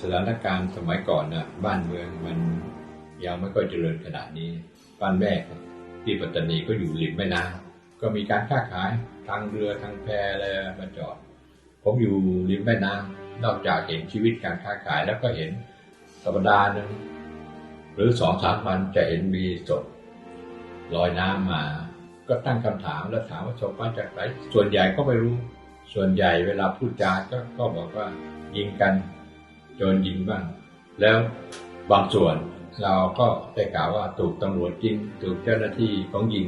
สถานการณ์สมัยก่อนนะบ้านเมืองมันยังไม่ค่อยเจริญขนาดนี้ บ้านแม่ที่ปัตตานีก็อยู่ริมแม่น้ำก็มีการค้าขายทางเรือทางแพอะไรมาจอด ผมอยู่ริมแม่น้ำนอกจากเห็นชีวิตการค้าขายแล้วก็เห็นสัปดาห์หนึ่งหรือสองสามวันจะเห็นมีศพลอยน้ำมา ก็ตั้งคำถามแล้วถามว่าศพมาจากไหนส่วนใหญ่ก็ไม่รู้ ส่วนใหญ่เวลาพูดจาก็ก็บอกว่ายิงกัน โจรยิงบ้าง แล้วบางส่วนเราก็ได้กล่าวว่าถูกตำรวจยิงถูกเจ้าหน้าที่ของยิง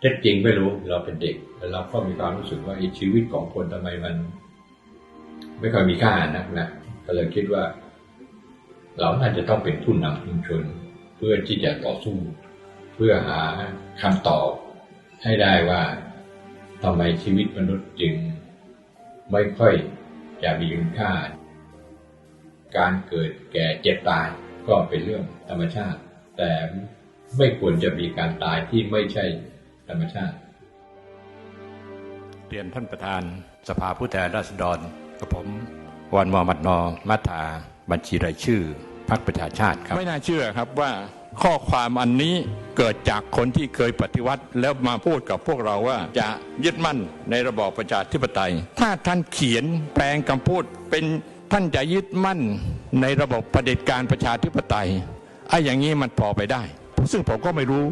เท็จจริงไม่รู้เราเป็นเด็กแล้วเราก็มีความรู้สึกว่าชีวิตของคนทำไมมัน ไม่ค่อยมีค่านักนะก็เลยคิดว่า เราน่าจะต้องเป็นผู้นำชุมชน เพื่อที่จะต่อสู้ เพื่อหาคำตอบให้ได้ว่าทำไมชีวิตมนุษย์จึง ไม่ค่อยจะมีคุณค่า การเกิดแก่เจ็บตายก็เป็นเรื่องธรรมชาติ แต่ไม่ควรจะมีการตายที่ไม่ใช่ธรรมชาติเรียนท่านประธานสภาผู้แทนราษฎรกับผมวันมอมัดนอมัทาบัญชีรายชื่อพรรคประชาชาติครับไม่น่าเชื่อครับว่าข้อความอันนี้เกิดจากคนที่เคยปฏิวัติ แล้วมาพูดกับพวกเราว่าจะยึดมั่นในระบอบประชาธิปไตย ถ้าท่านเขียนแปลงคำพูดเป็น ท่านจะยึดมั่นในระบบเผด็จการประชาธิปไตยไอ้อย่างนี้มันพอไปได้ ซึ่งผมก็ไม่รู้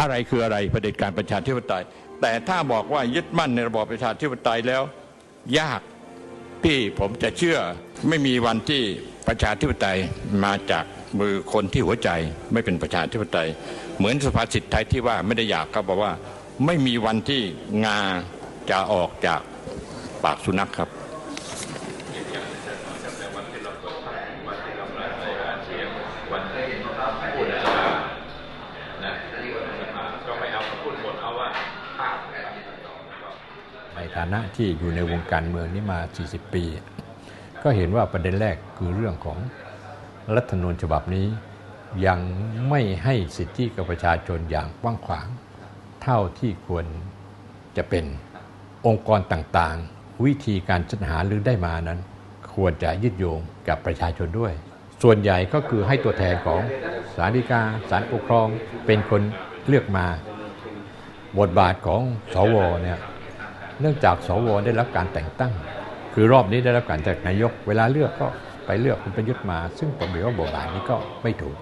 อะไรคืออะไรเผด็จการประชาธิปไตย แต่ถ้าบอกว่ายึดมั่นในระบบประชาธิปไตยแล้ว ยากที่ผมจะเชื่อไม่มีวันที่ประชาธิปไตยมาจากมือคนที่หัวใจไม่เป็นประชาธิปไตย เหมือนสุภาษิตไทยที่ว่าไม่ได้อยากก็บอกว่า ไม่มีวันที่งาจะออกจากปากสุนัขครับ วันที่พูดนะนะก็ไม่เอาพูดหมดเอาว่าภาพในฐานะที่อยู่ในวงการเมืองนี้มา 40 ปี ก็เห็นว่าประเด็นแรกคือเรื่องของรัฐธรรมนูญฉบับนี้ ยังไม่ให้สิทธิกับประชาชนอย่างกว้างขวาง เท่าที่ควรจะเป็นองค์กรต่างๆ วิธีการจัดหาหรือได้มานั้น ควรจะยึดโยงกับประชาชนด้วย ส่วนใหญ่ก็คือให้ตัวแทนของศาลฎีกาศาลปกครองเป็นคนเลือกมาบทบาทของสวเนี่ยเนื่องจากสวได้รับการแต่งตั้ง คือรอบนี้ได้รับการจากนายก เวลาเลือกก็ไปเลือกคุณประยุทธ์มา ซึ่งผมเห็นว่าบทบาทนี้ก็ไม่ถูก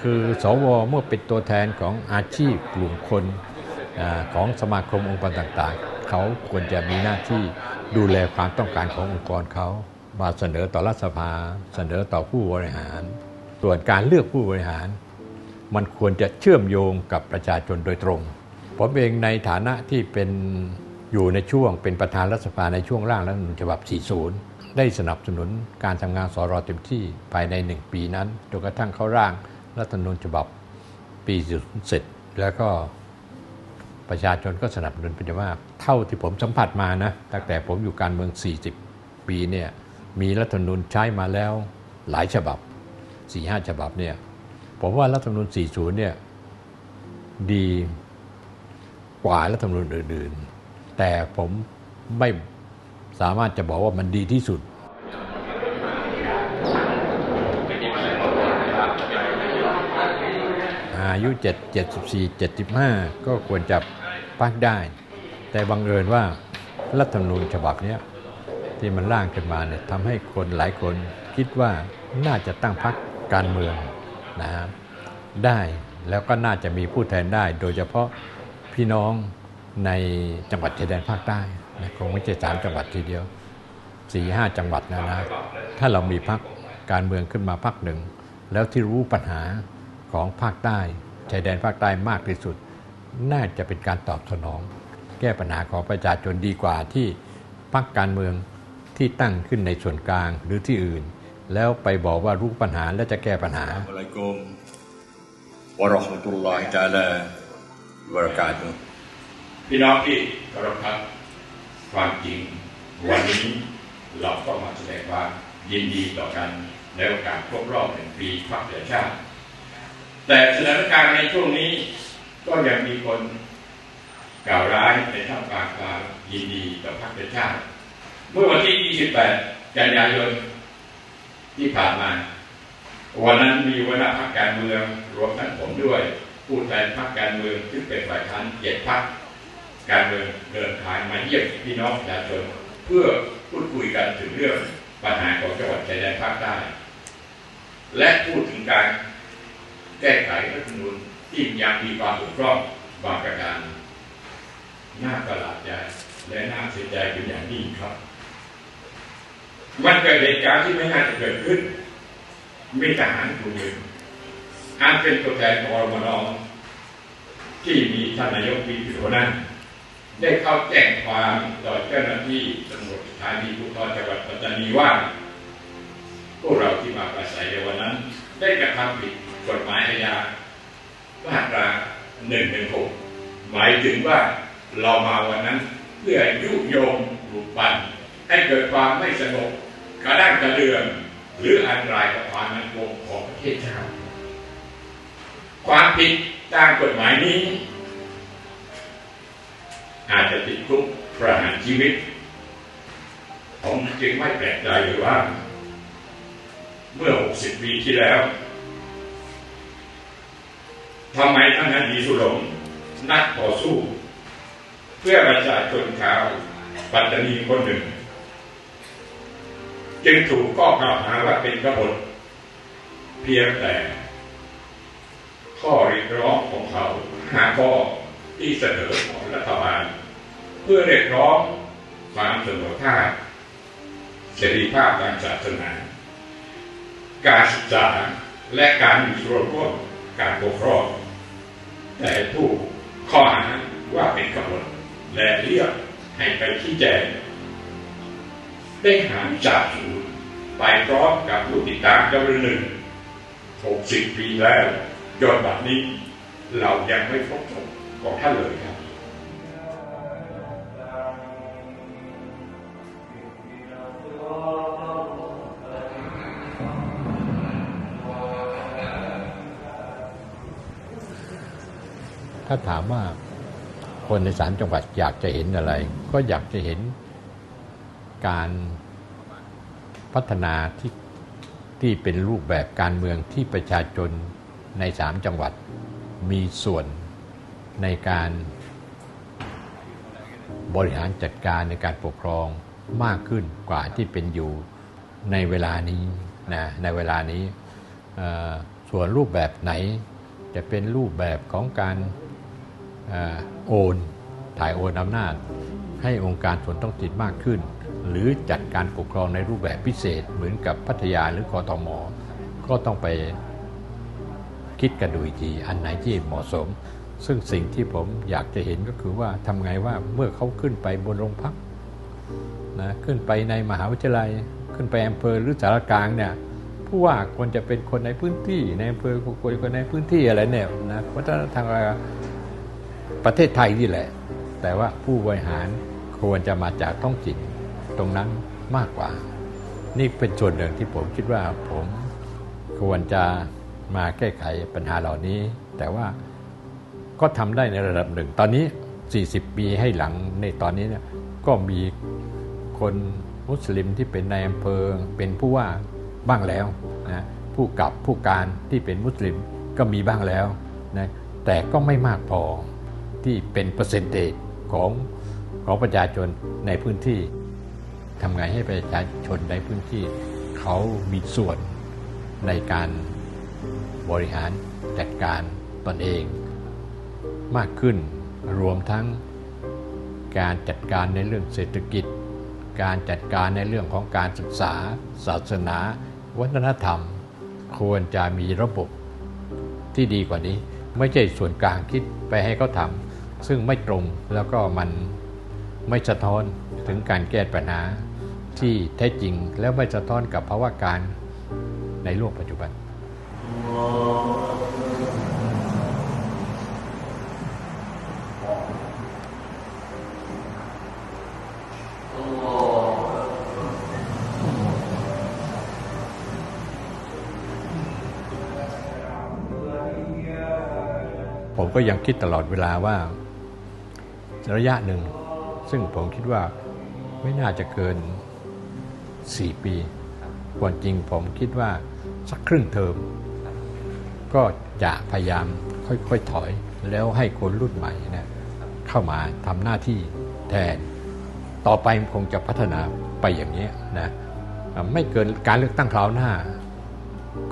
คือสวเมื่อเป็นตัวแทนของอาชีพกลุ่มคนอของสมาคมองค์กรต่างๆ เขาควรจะมีหน้าที่ดูแลความต้องการขององค์กรเขา มาเสนอต่อรัฐสภา เสนอต่อผู้บริหาร ส่วนการเลือกผู้บริหาร มันควรจะเชื่อมโยงกับประชาชนโดยตรง ผมเองในฐานะที่เป็นอยู่ในช่วงเป็นประธานรัฐสภาในช่วงร่างรัฐธรรมนูญฉบับ 40 ได้สนับสนุนการทำงานสรเต็มที่ภายใน 1 ปีนั้นจนกระทั่งเข้าร่างรัฐธรรมนูญฉบับปี40เสร็จแล้วก็ประชาชนก็สนับสนุนเป็นอย่างมาก เท่าที่ผมสัมผัสมานะตั้งแต่ผมอยู่การเมือง 40 ปีเนี่ย มีรัฐธรรมนูญใช้มาแล้วหลายฉบับ4-5ฉบับเนี่ยผมว่ารัฐธรรมนูญ40เนี่ยดีกว่ารัฐธรรมนูญอื่นๆ แต่ผมไม่สามารถจะบอกว่ามันดีที่สุดอายุ 7 74 75 ก็ควรจะพักได้ แต่บังเอิญว่ารัฐธรรมนูญฉบับเนี้ย ที่มันร่างขึ้นมาเนี่ยทำให้คนหลายคนคิดว่าน่าจะตั้งพักการเมืองนะฮะได้แล้วก็น่าจะมีผู้แทนได้ โดยเฉพาะพี่น้องในจังหวัดชายแดนภาคใต้นะคงไม่ใช่สามจังหวัดทีเดียวสี่ห้าจังหวัดนะนะถ้าเรามีพักการเมืองขึ้นมาพักหนึ่ง แล้วที่รู้ปัญหาของภาคใต้ชายแดนภาคใต้มากที่สุด น่าจะเป็นการตอบสนอง แก้ปัญหาของประชาชนดีกว่าที่พักการเมือง ที่ตั้งขึ้นในส่วนกลางหรือที่อื่น แล้วไปบอกว่ารู้ปัญหาและจะแก้ปัญหาอัสสลามุอะลัยกุมวะเราะห์มะตุลลอฮิตะอาลาวะบะเราะกาตุฮ์พี่น้องที่เคารพครับความจริง วันนี้เราก็มาแสดงความยินดีต่อกันในโอกาสครบรอบหนึ่งปีพรรคประชาชาติ แต่สถานการณ์ในช่วงนี้ก็ยังมีคนกล่าวร้ายในท่ามกลางความยินดีต่อพรรคประชาชาติ เมื่อวันที่ 28 กันยายนที่ผ่านมา วันนั้นมีวรรณพรรคการเมือง รวมทั้งผมด้วย ผู้แทนพรรคการเมืองซึ่งเป็นฝ่ายค้านเจ็ดพรรคการเมืองเดินทางมาเยี่ยมพี่น้องประชาชนเพื่อพูดคุยกันถึงเรื่องปัญหาของจังหวัดชายแดนภาคใต้และพูดถึงการแก้ไขรัฐธรรมนูญที่ยังมีความบกพร่องบางประการน่าประหลาดใจและน่าเสียใจเป็นอย่างยิ่งครับ มันเกิดเหตุการณ์ที่ไม่น่าจะเกิดขึ้น มีทหารกลุ่มหนึ่งอาจเป็นตัวแทนของรมนที่มีท่านนายกมีผิวนั้นได้เข้าแจ้งความต่อเจ้าหน้าที่ตำรวจสถานีภูธรจังหวัดปัตตานีว่า พวกเราที่มาปราศัยในวันนั้น ได้กระทำผิดกฎหมายอาญามาตราหนึ่งหนึ่งหกหมายถึงว่าเรามาวันนั้น เพื่อยุโยงปลุกปั่นให้เกิดความไม่สงบ กระด้างกระเดืองหรืออันตรายต่อความมั่นคงของประเทศชาติความผิดตามกฎหมายนี้ อาจจะติดคุกประหารชีวิต ผมจึงไม่แปลกใจเลยว่า เมื่อ 60 ปีที่แล้วทำไมท่านอดีสุลงนักต่อสู้ เพื่อประชาชนชาวปัตตานีคนหนึ่ง จึงถูกข้อกล่าวหาว่าเป็นกบฏเพียงแต่ ข้อเรียกร้องของเขาหาข้อที่เสนอของรัฐบาล เพื่อเรียกร้องความเสมอภาคเสรีภาพทางศาสนา การศึกษาและการมีส่วนร่วมการปกครองแต่ผู้ข้อหาว่าเป็นกบฏและเรียกให้ไปชี้แจง ได้หาจากสูญไปพร้อมกับผู้ติดตามจำนวนหนึ่ง60ปีแล้วจนบัดนี้ เรายังไม่พบศพของท่านเลยครับ ถ้าถามว่าคนในสามจังหวัดอยากจะเห็นอะไร ก็อยากจะเห็น การพัฒนาที่ที่เป็นรูปแบบการเมืองที่ประชาชนในสามจังหวัดมีส่วนในการบริหารจัดการในการปกครองมากขึ้นกว่าที่เป็นอยู่ในเวลานี้นะในเวลานี้ส่วนรูปแบบไหนจะเป็นรูปแบบของการอโอนถ่ายโอนอำนาจให้องค์การส่วนท้องถิ่นมากขึ้น หรือจัดการปกครองในรูปแบบพิเศษเหมือนกับพัทยาหรือกทมก็ต้องไปคิดกันดูอีกทีอันไหนที่เหมาะสม ซึ่งสิ่งที่ผมอยากจะเห็นก็คือว่าทำไงว่าเมื่อเขาขึ้นไปบนโรงพักนะขึ้นไปในมหาวิทยาลัย ขึ้นไปอำเภอหรือสารกลางเนี่ยผู้ว่าควรจะเป็นคนในพื้นที่ในอำเภอควรคนในพื้นที่อะไรเนี่ยนะวัฒนธรรมประเทศไทยนี่แหละ แต่ว่าผู้บริหารควรจะมาจากท้องถิ่น ตรงนั้นมากกว่า นี่เป็นส่วนหนึ่งที่ผมคิดว่าผมควรจะมาแก้ไขปัญหาเหล่านี้ แต่ว่าก็ทำได้ในระดับหนึ่ง ตอนนี้ 40 ปีให้หลังในตอนนี้เนี่ยก็มีคนมุสลิมที่เป็นในายอำเภอเป็นผู้ว่าบ้างแล้วนะผู้กับผู้การที่เป็นมุสลิมก็มีบ้างแล้วนะแต่ก็ไม่มากพอที่เป็นเปอร์เซนเตจของของประชาชนในพื้นที่ ทำไงให้ประชาชนในพื้นที่เขามีส่วนในการบริหารจัดการตนเองมากขึ้นรวมทั้งการจัดการในเรื่องเศรษฐกิจ การจัดการในเรื่องของการศึกษา ศาสนา วัฒนธรรม ควรจะมีระบบที่ดีกว่านี้ ไม่ใช่ส่วนกลางคิดไปให้เขาทำซึ่งไม่ตรงแล้วก็มัน ไม่สะท้อนถึงการแก้ปัญหาที่แท้จริงแล้วไม่สะท้อนกับภาวะการในโลกปัจจุบัน ผมก็ยังคิดตลอดเวลาว่าระยะหนึ่ง ซึ่งผมคิดว่าไม่น่าจะเกิน 4 ปีความจริงผมคิดว่าสักครึ่งเทอม ก็จะพยายามค่อยๆถอย แล้วให้คนรุ่นใหม่นะเข้ามาทำหน้าที่แทน ต่อไปคงจะพัฒนาไปอย่างนี้นะไม่เกินการเลือกตั้งคราวหน้า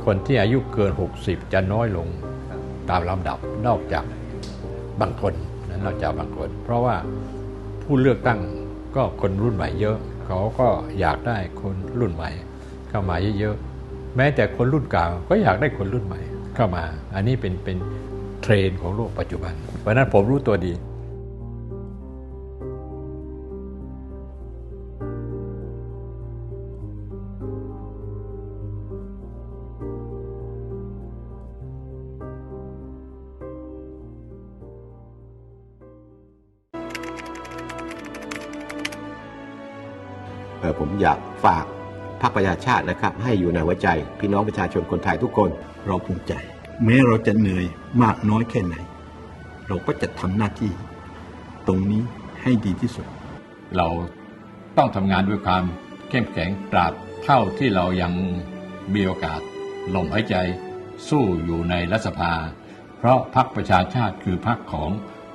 คนที่อายุเกิน 60 จะน้อยลงตามลำดับนอกจากบางคนนะนอกจากบางคน เพราะว่า ผู้เลือกตั้งก็คนรุ่นใหม่เยอะ เขาก็อยากได้คนรุ่นใหม่เข้ามาเยอะๆแม้แต่คนรุ่นเก่าก็อยากได้คนรุ่นใหม่เข้ามา อันนี้เป็นเป็นเทรนของโลกปัจจุบันเพราะนั้นผมรู้ตัวดี รรคประชาชาตินะครับ ให้อยู่ในหัวใจ พี่น้องประชาชนคนไทยทุกคน เราภูมิใจ แม้เราจะเหนื่อยมากน้อยแค่ไหน เราก็จะทำหน้าที่ ตรงนี้ให้ดีที่สุด เราต้องทำงานด้วยความเข้มแข็งตราบเท่าที่เรายังมีโอกาสลมหายใจสู้อยู่ในรัฐสภา เพราะพรรคประชาชาติคือพรรคของ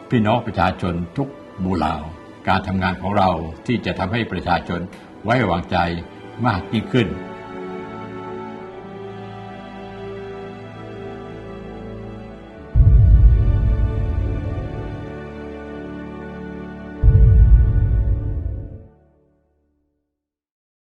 พี่น้องประชาชนทุกหมู่เหล่าการทำงานของเราที่จะทำให้ประชาชนไว้วางใจ มากยิ่งขึ้น